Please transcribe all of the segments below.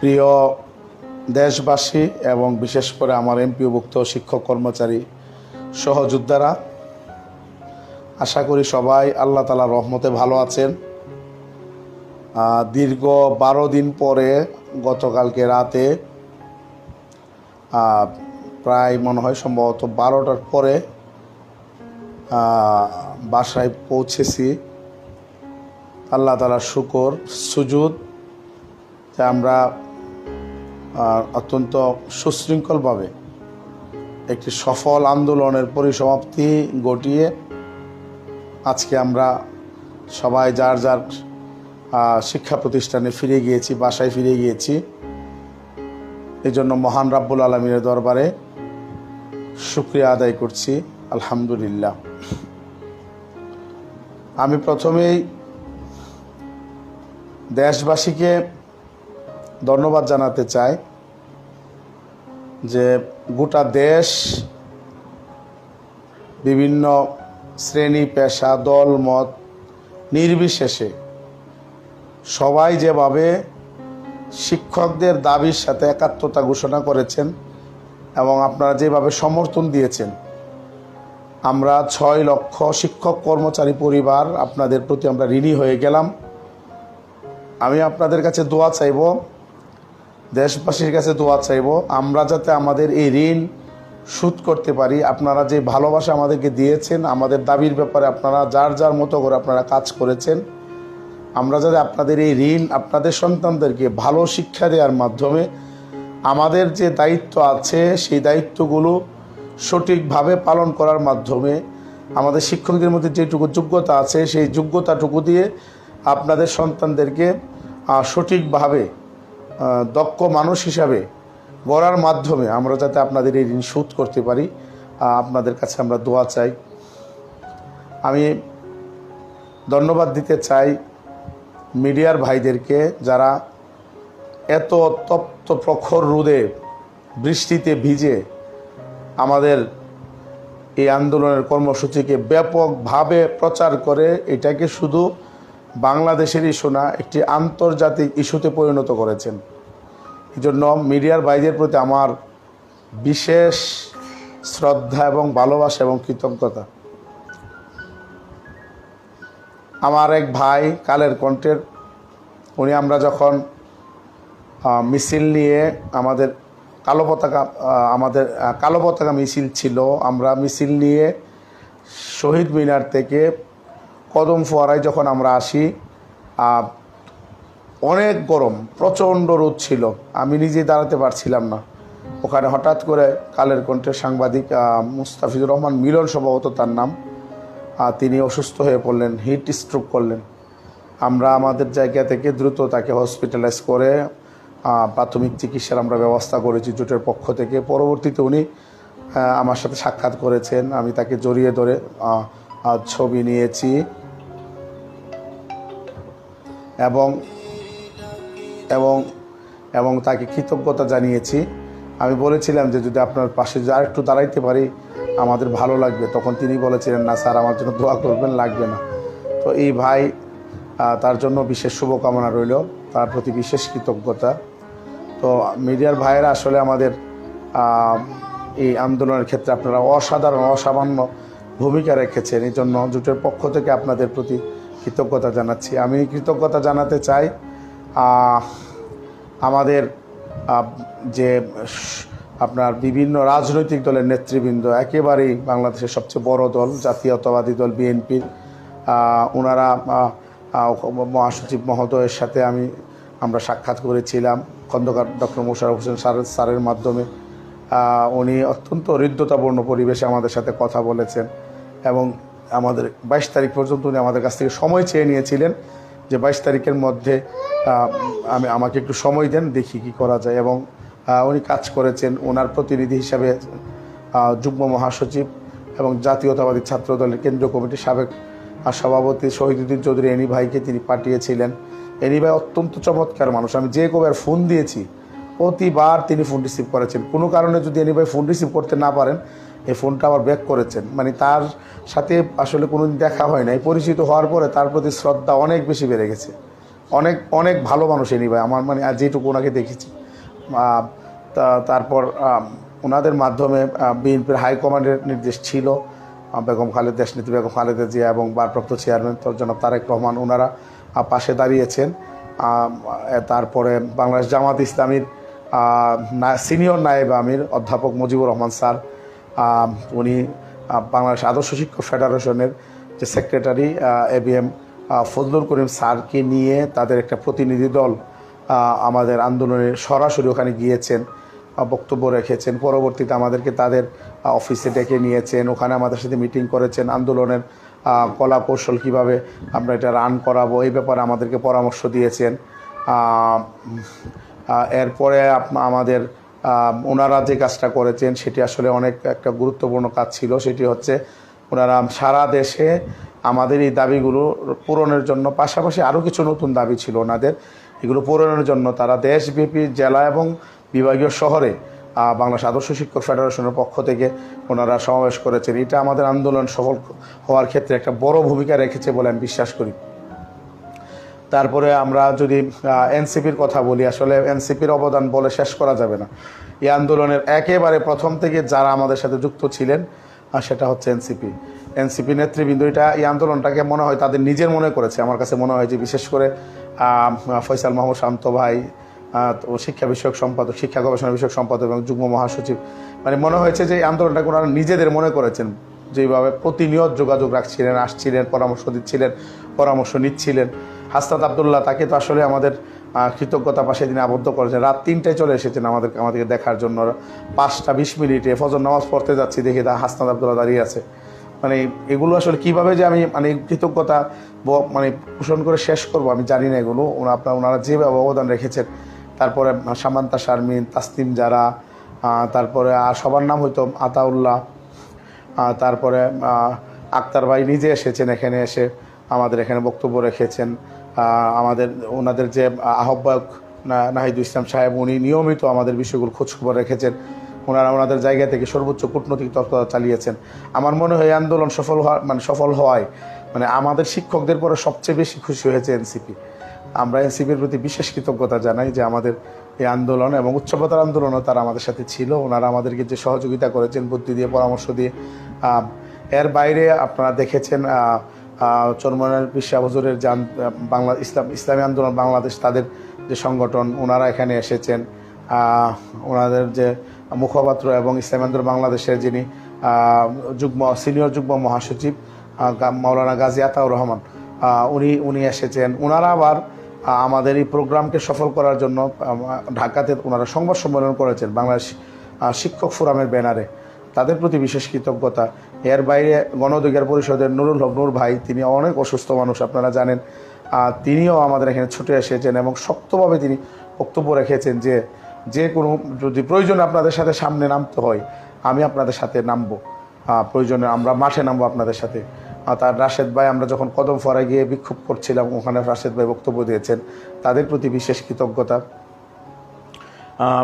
প্রিয় দেশবাসী এবং বিশেষ করে আমার এমপিওভুক্ত শিক্ষক কর্মচারী সহযোদ্ধারা, আশা করি সবাই আল্লাহ তালা রহমতে ভালো আছেন। দীর্ঘ বারো দিন পরে গতকালকে রাতে প্রায় মনে হয় সম্ভবত বারোটার পরে বাসায় পৌঁছেছি। আল্লাহ তালার শুকর, সুজুদ, যে আমরা অত্যন্ত সুশৃঙ্খলভাবে একটি সফল আন্দোলনের পরিসমাপ্তি ঘটিয়ে আজকে আমরা সবাই যার যার শিক্ষা প্রতিষ্ঠানে ফিরে গিয়েছি, বাসায় ফিরে গিয়েছি এই জন্য মহান রাব্বুল আলমীর দরবারে শুক্রিয়া আদায় করছি, আলহামদুলিল্লাহ। আমি প্রথমেই দেশবাসীকে ধন্যবাদ জানাতে চাই যে গোটা দেশ বিভিন্ন শ্রেণি, পেশা, দল, মত নির্বিশেষে সবাই যেভাবে শিক্ষকদের দাবির সাথে একাত্মতা ঘোষণা করেছেন এবং আপনারা যেভাবে সমর্থন দিয়েছেন, আমরা ছয় লক্ষ শিক্ষক, কর্মচারী, পরিবার আপনাদের প্রতি আমরা ঋণী হয়ে গেলাম। আমি আপনাদের কাছে দোয়া চাইব, দেশবাসীর কাছে দোয়া চাইব, আমরা যাতে আমাদের এই ঋণ শোধ করতে পারি। আপনারা যে ভালোবাসা আমাদেরকে দিয়েছেন, আমাদের দাবির ব্যাপারে আপনারা যার যার মতো করে আপনারা কাজ করেছেন, আমরা যাতে আপনাদের এই ঋণ আপনাদের সন্তানদেরকে ভালো শিক্ষা দেওয়ার মাধ্যমে আমাদের যে দায়িত্ব আছে, সেই দায়িত্বগুলো সঠিকভাবে পালন করার মাধ্যমে আমাদের শিক্ষকদের মধ্যে যেটুকু যোগ্যতা আছে, সেই যোগ্যতাটুকু দিয়ে আপনাদের সন্তানদেরকে সঠিকভাবে দক্ষ মানুষ হিসাবে গড়ার মাধ্যমে আমরা যাতে আপনাদের এই ঋণ শোধ করতে পারি আপনাদের কাছে আমরা দোয়া চাই। আমি ধন্যবাদ দিতে চাই মিডিয়ার ভাইদেরকে যারা এত তপ্ত প্রখর রোদে বৃষ্টিতে ভিজে আমাদের এই আন্দোলনের কর্মসূচিকে ব্যাপকভাবে প্রচার করে, এটাকে শুধু বাংলাদেশের ইস্যু না একটি আন্তর্জাতিক ইস্যুতে পরিণত করেছেন। এই জন্য মিডিয়ার ভাইদের প্রতি আমার বিশেষ শ্রদ্ধা এবং ভালোবাসা এবং কৃতজ্ঞতা। আমার এক ভাই কালের কণ্ঠের, উনি আমরা যখন মিছিল নিয়ে আমাদের কালো পতাকা আমাদের কালো পতাকা মিছিল ছিল, আমরা মিছিল নিয়ে শহীদ মিনার থেকে কদম ফোয়ারায় যখন আমরা আসি অনেক গরম, প্রচণ্ড রোদ ছিল। আমি নিজে দাঁড়াতে পারছিলাম না। ওখানে হঠাৎ করে কালের কণ্ঠের সাংবাদিক মুস্তাফিজুর রহমান মিলন সম্ভবত তার নাম তিনি অসুস্থ হয়ে পড়লেন, হিট স্ট্রোক করলেন। আমরা আমাদের জায়গা থেকে দ্রুত তাকে হসপিটালাইজ করে প্রাথমিক চিকিৎসার আমরা ব্যবস্থা করেছি জোটের পক্ষ থেকে। পরবর্তীতে উনি আমার সাথে সাক্ষাৎ করেছেন। আমি তাকে জড়িয়ে ধরে ছবি নিয়েছি। এবং এবং এবং তাকে কৃতজ্ঞতা জানিয়েছি। আমি বলেছিলাম যে যদি আপনার পাশে যা একটু দাঁড়াইতে পারি, আমাদের ভালো লাগবে। তখন তিনি বলেছিলেন, না স্যার, আমার জন্য দোয়া করবেন, লাগবে না। তো এই ভাই তার জন্য বিশেষ শুভকামনা রইল, তার প্রতি বিশেষ কৃতজ্ঞতা। তো মিডিয়ার ভাইয়েরা আসলে আমাদের এই আন্দোলনের ক্ষেত্রে আপনারা অসাধারণ, অসামান্য ভূমিকা রেখেছেন। এই জন্য জোটের পক্ষ থেকে আপনাদের প্রতি কৃতজ্ঞতা জানাচ্ছি। আমি কৃতজ্ঞতা জানাতে চাই আমাদের যে আপনার বিভিন্ন রাজনৈতিক দলের নেতৃবৃন্দ, একেবারেই বাংলাদেশের সবচেয়ে বড় দল, জাতীয়তাবাদী দল বিএনপির ওনারা মহাসচিব মহোদয়ের সাথে আমি, আমরা সাক্ষাৎ করেছিলাম, খন্দকার ডক্টর মোশারফ হোসেন স্যার স্যারের মাধ্যমে। উনি অত্যন্ত হৃদ্যতাপূর্ণ পরিবেশে আমাদের সাথে কথা বলেছেন এবং আমাদের বাইশ তারিখ পর্যন্ত উনি আমাদের কাছ থেকে সময় চেয়ে নিয়েছিলেন যে বাইশ তারিখের মধ্যে আমি আমাকে একটু সময় দেন, দেখি কি করা যায়। এবং উনি কাজ করেছেন, ওনার প্রতিনিধি হিসাবে যুগ্ম মহাসচিব এবং জাতীয়তাবাদী ছাত্র দলের কেন্দ্রীয় কমিটির সাবেক সভাপতি শহীদুদ্দিন চৌধুরী এনি ভাইকে তিনি পাঠিয়েছিলেন। এনি ভাই অত্যন্ত চমৎকার মানুষ। আমি যে কবার ফোন দিয়েছি, প্রতিবার তিনি ফোন রিসিভ করেছেন। কোনো কারণে যদি এনি ভাই ফোন রিসিভ করতে না পারেন এই ফোনটা আবার ব্যাক করেছেন। মানে তার সাথে আসলে কোনো দেখা হয় নাই। পরিচিত হওয়ার পরে তার প্রতি শ্রদ্ধা অনেক বেশি বেড়ে গেছে। অনেক অনেক ভালো মানুষ এনি ভাই। আমার মানে যেটুকু ওনাকে দেখেছি। তারপর ওনাদের মাধ্যমে বিএনপির হাইকমান্ডের নির্দেশ ছিল। বেগম খালেদ দেশনীতি বেগম খালেদা জিয়া এবং ভারপ্রাপ্ত চেয়ারম্যান জনাব তারেক রহমান ওনারা পাশে দাঁড়িয়েছেন। তারপরে বাংলাদেশ জামাত ইসলামীর সিনিয়র নায়েব আমির অধ্যাপক মুজিবুর রহমান স্যার উনি বাংলাদেশ আদর্শ শিক্ষক ফেডারেশনের যে secretary A B M Fazlul Karim স্যারকে নিয়ে তাদের একটা প্রতিনিধি দল আমাদের আন্দোলনে সরাসরি ওখানে গিয়েছেন বক্তব্য রেখেছেন। পরবর্তীতে আমাদেরকে তাদের অফিসে ডেকে নিয়েছেন। ওখানে আমাদের সাথে মিটিং করেছেন আন্দোলনের কলা কৌশল কীভাবে আমরা এটা রান করাবো, এই ব্যাপারে আমাদেরকে পরামর্শ দিয়েছেন। এরপরে আমাদের ওনারা যে কাজটা করেছেন, সেটি আসলে অনেক একটা গুরুত্বপূর্ণ কাজ ছিল। সেটি হচ্ছে ওনারা সারা দেশে আমাদের এই দাবিগুলো পূরণের জন্য, পাশাপাশি আরও কিছু নতুন দাবি ছিল ওনাদের। এগুলো পূরণের জন্য তারা দেশব্যাপী জেলা এবং বিভাগীয় শহরে বাংলাদেশ আদর্শ শিক্ষক ফেডারেশনের পক্ষ থেকে ওনারা সমাবেশ করেছেন। এটা আমাদের আন্দোলন সফল হওয়ার ক্ষেত্রে একটা বড় ভূমিকা রেখেছে বলে আমি বিশ্বাস করি। তারপরে আমরা যদি এনসিপির কথা বলি আসলে এনসিপির অবদান বলে শেষ করা যাবে না। এই আন্দোলনের একেবারে প্রথম থেকে যারা আমাদের সাথে যুক্ত ছিলেন আহ, সেটা হচ্ছে এনসিপি। এনসিপি নেতৃবৃন্দ এটা এই আন্দোলনটাকে মনে হয় তাদের নিজের মনে করেছে। আমার কাছে মনে হয় যে বিশেষ করে ফৈসাল মাহমুদ শান্ত ভাই তো শিক্ষা বিষয়ক সম্পাদক শিক্ষা গবেষণা বিষয়ক সম্পাদক এবং যুগ্ম মহাসচিব মানে মনে হয়েছে যে এই আন্দোলনটাকে ওনারা নিজেদের মনে করেছেন যেভাবে প্রতিনিয়ত যোগাযোগ রাখছিলেন আসছিলেন পরামর্শ দিচ্ছিলেন পরামর্শ নিচ্ছিলেন। হাসনাত আবদুল্লাহ, তাকে তো আসলে আমাদের কৃতজ্ঞতা পাশে দিনে আবদ্ধ করেছেন। রাত তিনটায় চলে এসেছেন আমাদের, আমাদেরকে দেখার জন্য। পাঁচটা বিশ মিনিটে ফজর নামাজ পড়তে যাচ্ছি, দেখি তা হাসনাত আবদুল্লাহ দাঁড়িয়ে আছে। মানে এগুলো আসলে কীভাবে যে আমি মানে কৃতজ্ঞতা মানে পোষণ করে শেষ করব আমি জানি না এগুলো। আপনার, ওনারা যেভাবে অবদান রেখেছেন, তারপরে সামান্তা শারমিন তাসলিম যারা তারপরে আর সবার নাম হয়তো আতাউল্লাহ তারপরে আক্তার ভাই নিজে এসেছেন এখানে এসে আমাদের এখানে বক্তব্য রেখেছেন। আমাদের ওনাদের যে আহ্বায়ক নাহিদুল ইসলাম সাহেব, উনি নিয়মিত আমাদের বিষয়গুলো খোঁজখবর রেখেছেন। ওনারা ওনাদের জায়গা থেকে সর্বোচ্চ কূটনৈতিক তৎপরতা চালিয়েছেন। আমার মনে হয় আন্দোলন সফল হওয়া মানে সফল হওয়ায় মানে আমাদের শিক্ষকদের পরে সবচেয়ে বেশি খুশি হয়েছে এনসিপি। আমরা এনসিপির প্রতি বিশেষ কৃতজ্ঞতা জানাই যে আমাদের এই আন্দোলন এবং উচ্চপতার আন্দোলনও তারা আমাদের সাথে ছিল। ওনারা আমাদেরকে যে সহযোগিতা করেছেন, বুদ্ধি দিয়ে, পরামর্শ দিয়ে এর বাইরে আপনারা দেখেছেন চরমনের বিশ্বা হুজুরের যে বাংলা ইসলাম ইসলামী আন্দোলন, বাংলাদেশ তাদের যে সংগঠন, ওনারা এখানে এসেছেন। ওনাদের যে মুখপাত্র এবং ইসলামী আন্দোলন বাংলাদেশের যিনি যুগ্ম সিনিয়র যুগ্ম মহাসচিব মাওলানা গাজী আতাউর রহমান উনি উনি এসেছেন। ওনারা আবার আমাদের এই প্রোগ্রামকে সফল করার জন্য ঢাকাতে ওনারা সংবাদ সম্মেলন করেছেন বাংলাদেশ শিক্ষক ফোরামের ব্যানারে। তাদের প্রতি বিশেষ কৃতজ্ঞতা। এর বাইরে গণ অধিকার পরিষদের নুরুল হক নূর ভাই, তিনি অনেক অসুস্থ মানুষ, আপনারা জানেন। তিনিও আমাদের এখানে ছুটে এসেছেন এবং শক্তভাবে তিনি বক্তব্য রেখেছেন যে যে কোনো যদি প্রয়োজন আপনাদের সাথে সামনে নামতে হয়, আমি আপনাদের সাথে নামবো। প্রয়োজনে আমরা মাঠে নামবো আপনাদের সাথে। তার রাশেদ ভাই, আমরা যখন কদম ফরায় গিয়ে বিক্ষোভ করছিলাম, ওখানে রাশেদ ভাই বক্তব্য দিয়েছেন। তাদের প্রতি বিশেষ কৃতজ্ঞতা।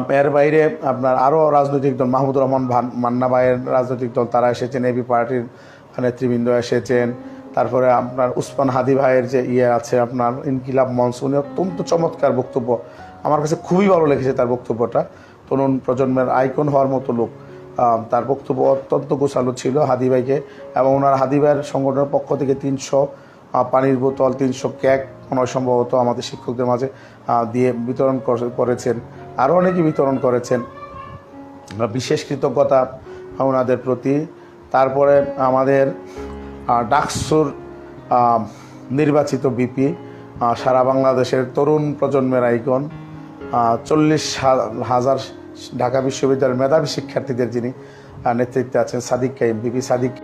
এর বাইরে আপনার আরও রাজনৈতিক দল, মাহমুদুর রহমান মান্না ভাইয়ের রাজনৈতিক দল, তারা এসেছেন, এবি পার্টির নেতৃবৃন্দ এসেছেন। তারপরে আপনার উসমান হাদি ভাইয়ের যে ইয়ে আছে, আপনার ইনকিলাব মঞ্চ, উনি অত্যন্ত চমৎকার বক্তব্য। আমার কাছে খুবই ভালো লেগেছে তার বক্তব্যটা। তরুণ প্রজন্মের আইকন হওয়ার মতো লোক। তার বক্তব্য অত্যন্ত গোছালো ছিল হাদি ভাইকে এবং ওনার হাদি ভাইয়ের সংগঠনের পক্ষ থেকে তিনশো পানির বোতল, তিনশো ক্যাক, মনে সম্ভবত আমাদের শিক্ষকদের মাঝে দিয়ে বিতরণ করে- করেছেন। আরও অনেকে বিতরণ করেছেন। বিশেষ কৃতজ্ঞতা ওনাদের প্রতি। তারপরে আমাদের ডাকসুর নির্বাচিত বিপি সারা বাংলাদেশের তরুণ প্রজন্মের আইকন চল্লিশ হাজার ঢাকা বিশ্ববিদ্যালয়ের মেধাবী শিক্ষার্থীদের যিনি নেতৃত্বে আছেন, সাদিক কাইম বিপি সাদিক